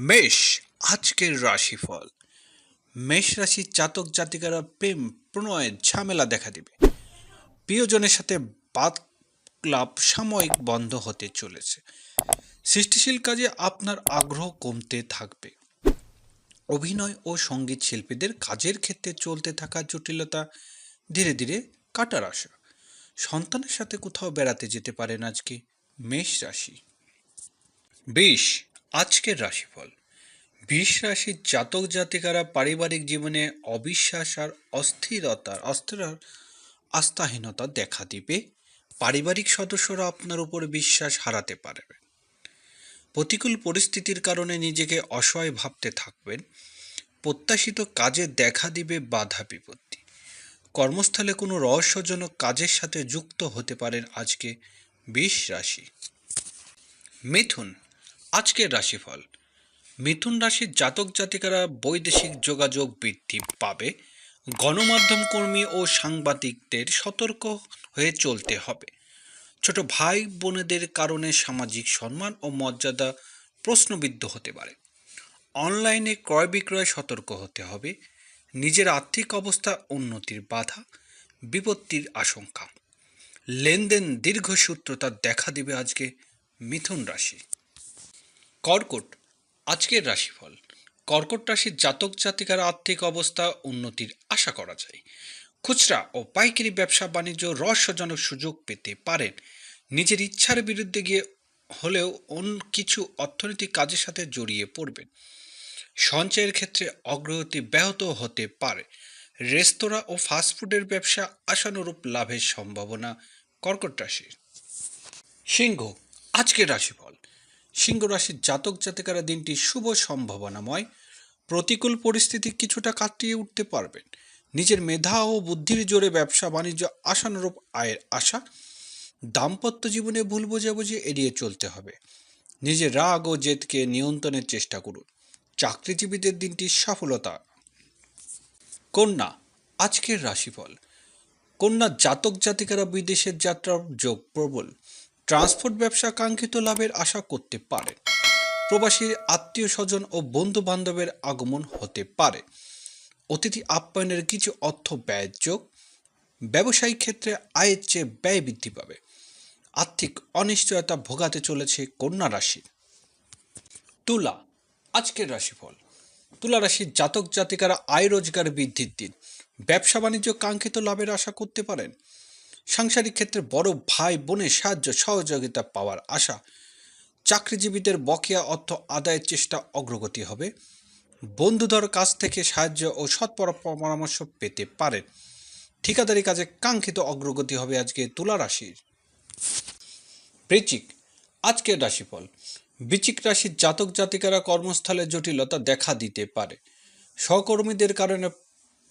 মেষ, আজকের রাশিফল। মেষ রাশির জাতক জাতিকারা প্রেম প্রণয়ের ঝামেলা দেখা দিবে। প্রিয়জনের সাথে বাদ ক্লাব সাময়িক বন্ধ হতে চলেছে। সৃষ্টিশীল কাজে আপনার আগ্রহ কমতে থাকবে। অভিনয় ও সংগীত শিল্পীদের কাজের ক্ষেত্রে চলতে থাকা জটিলতা ধীরে ধীরে কাটার আশা। সন্তানের সাথে কোথাও বেড়াতে যেতে পারেন আজকে মেষ রাশি। বিষ আজকের রাশিফল। বিষ রাশির জাতক জাতিকারা পারিবারিক জীবনে অবিশ্বাস আর অস্থিরতার, অস্থির আস্থাহীনতা দেখা দিবে। পারিবারিক সদস্যরা আপনার উপর বিশ্বাস হারাতে পারবে। প্রতিকূল পরিস্থিতির কারণে নিজেকে অসহায় ভাবতে থাকবেন। প্রত্যাশিত কাজে দেখা দিবে বাধা বিপত্তি। কর্মস্থলে কোনো রহস্যজনক কাজের সাথে যুক্ত হতে পারেন আজকে বিষ রাশি। মিথুন আজকের রাশিফল। মিথুন রাশির জাতক জাতিকারা বৈদেশিক যোগাযোগ বৃদ্ধি পাবে। গণমাধ্যম কর্মী ও সাংবাদিকদের সতর্ক হয়ে চলতে হবে। ছোট ভাই বোনেদের কারণে সামাজিক সম্মান ও মর্যাদা প্রশ্নবিদ্ধ হতে পারে। অনলাইনে ক্রয় বিক্রয় সতর্ক হতে হবে। নিজের আর্থিক অবস্থা উন্নতির বাধা, বিপত্তির আশঙ্কা। লেনদেন দীর্ঘসূত্রতা দেখা দিবে আজকে মিথুন রাশি। কর্কট, আজকের রাশিফল। কর্কট রাশির জাতক জাতিকার আর্থিক অবস্থা, উন্নতির আশা করা যায়। খুচরা ও পাইকারি ব্যবসা বাণিজ্য রহস্যজনক সুযোগ পেতে পারেন। নিজের ইচ্ছার বিরুদ্ধে গিয়ে হলেও অন্য কিছু অর্থনৈতিক কাজের সাথে জড়িয়ে পড়বেন। সঞ্চয়ের ক্ষেত্রে অগ্রগতি ব্যাহত হতে পারে। রেস্তোরাঁ ও ফাস্টফুডের ব্যবসা আশানুরূপ লাভের সম্ভাবনা কর্কট রাশির। সিংহ, আজকের রাশিফল। সিংহ রাশির জাতক জাতিকারা দিনটি শুভ সম্ভাবনাময়। প্রতিকূল পরিস্থিতি কিছুটা কাটিয়ে উঠতে পারবেন। নিজের মেধা ও বুদ্ধির জোরে ব্যবসা বাণিজ্য আশানুরূপ আয়ের আশা। দাম্পত্য জীবনে ভুল বোঝাবুঝি এড়িয়ে চলতে হবে। নিজের রাগ ও জেদকে নিয়ন্ত্রণের চেষ্টা করুন। চাকরিজীবীদের দিনটি সফলতা। কন্যা, আজকের রাশিফল। কন্যা জাতক জাতিকারা বিদেশের যাত্রার যোগ প্রবল। ট্রান্সপোর্ট ব্যবসা কাঙ্ক্ষিত লাভের আশা করতে পারে। প্রবাসীর আত্মীয় স্বজন ও বন্ধু বান্ধবের আগমন হতে পারে। অতিথি আপ্যায়নের কিছু অর্থ ব্যয়ের যোগ। ব্যবসায়িক ক্ষেত্রে আয়ের চেয়ে ব্যয় বৃদ্ধি পাবে। আর্থিক অনিশ্চয়তা ভোগাতে চলেছে কন্যা রাশি। তুলা, আজকের রাশিফল। তুলা রাশির জাতক জাতিকারা আয় রোজগার বৃদ্ধির দিন। ব্যবসা বাণিজ্য কাঙ্ক্ষিত লাভের আশা করতে পারেন। সাংসারিক ক্ষেত্রে বড় ভাই বোনের সাহায্য, সহযোগিতা পাওয়ার আশা। চাকরিজীবীদের বকেয়া অর্থ আদায়ের চেষ্টা অগ্রগতি হবে। বন্ধুদের কাছ থেকে সাহায্য ও সৎ পরামর্শ পেতে পারেন ঠিকাদারি কাজে কাঙ্ক্ষিত অগ্রগতি হবে আজকে তুলা রাশির। বৃচিক আজকের রাশিফল। বৃচিক রাশির জাতক জাতিকারা কর্মস্থলে জটিলতা দেখা দিতে পারে। সহকর্মীদের কারণে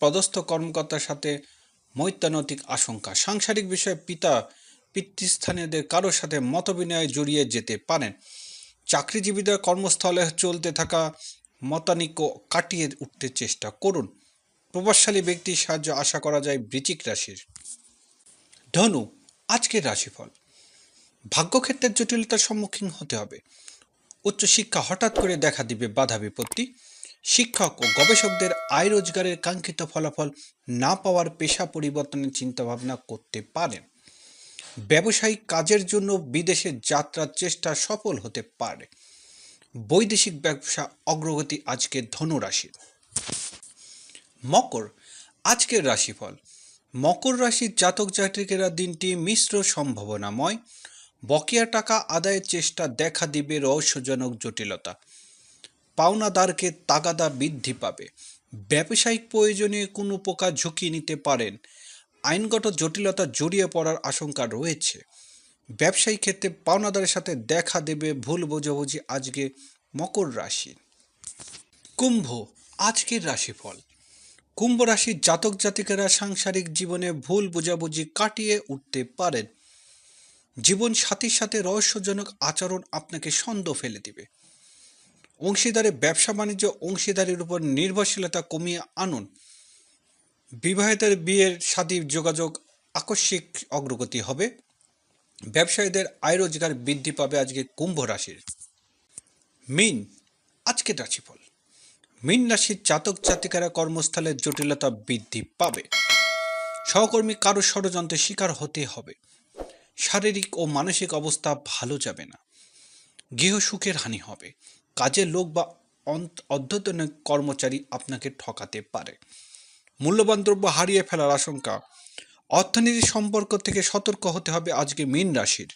পদস্থ কর্মকর্তার সাথে মৈত্যানৈতিক আশঙ্কা। সাংসারিক বিষয়ে পিতা পিতৃস্থানীয়দের কারোর সাথে মতবিনয়ে জড়িয়ে যেতে পারেন। চাকরিজীবীদের কর্মস্থলে চলতে থাকা মতানিক্য কাটিয়ে উঠতে চেষ্টা করুন। প্রভাবশালী ব্যক্তির সাহায্য আশা করা যায় বৃচিক রাশির। ধনু, আজকের রাশিফল। ভাগ্যক্ষেত্রের জটিলতার সম্মুখীন হতে হবে। উচ্চশিক্ষা হঠাৎ করে দেখা দিবে বাধা বিপত্তি। শিক্ষক ও গবেষকদের আয় রোজগারের কাঙ্ক্ষিত ফলাফল না পাওয়ার পেশা পরিবর্তনের চিন্তাভাবনা করতে পারেন। ব্যবসায়িক কাজের জন্য বিদেশে যাত্রার চেষ্টা সফল হতে পারে। বৈদেশিক ব্যবসা অগ্রগতি আজকের ধনুরাশির মকর, আজকের রাশিফল। মকর রাশির জাতক জাতিকেরা দিনটি মিশ্র সম্ভাবনাময়। বকেয়া টাকা আদায়ের চেষ্টা দেখা দিবে রহস্যজনক জটিলতা। পাওনাদারকে তাগাদা বৃদ্ধি পাবে। ব্যবসায়িক প্রয়োজনে কোনো প্রকার ঝুঁকি নিতে পারেন। আইনগত জটিলতা জড়িয়ে পড়ার আশঙ্কা রয়েছে। ব্যবসায়িক ক্ষেত্রে পাওনাদারের সাথে দেখা দেবে ভুল বোঝাবুঝি আজকে মকর রাশি। কুম্ভ, আজকের রাশিফল। কুম্ভ রাশির জাতক জাতিকেরা সাংসারিক জীবনে ভুল বোঝাবুঝি কাটিয়ে উঠতে পারেন। জীবন সাথীর সাথে রহস্যজনক আচরণ আপনাকে সন্দেহ ফেলে দিবে। অংশীদারে ব্যবসা বাণিজ্য অংশীদারির উপর নির্ভরশীলতা কমিয়ে আনুন। বিবাহিতের বিয়ের সাথী যোগাযোগ আকস্মিক অগ্রগতি হবে। ব্যবসায়ীদের আয় রোজগার বৃদ্ধি পাবে আজকে কুম্ভ রাশির। মিন, আজকের রাশিফল। মিন রাশির জাতক জাতিকারা কর্মস্থলের জটিলতা বৃদ্ধি পাবে। সহকর্মী কারও ষড়যন্ত্রের শিকার হতে হবে। শারীরিক ও মানসিক অবস্থা ভালো যাবে না। গৃহ সুখের হানি হবে। কাজের লোক বা অধ্যতন কর্মচারী আপনাকে ঠকাতে পারে। মূল্যবান দ্রব্য হারিয়ে ফেলার আশঙ্কা। অর্থনীতি সম্পর্ক থেকে সতর্ক হতে হবে আজকে মীন রাশির।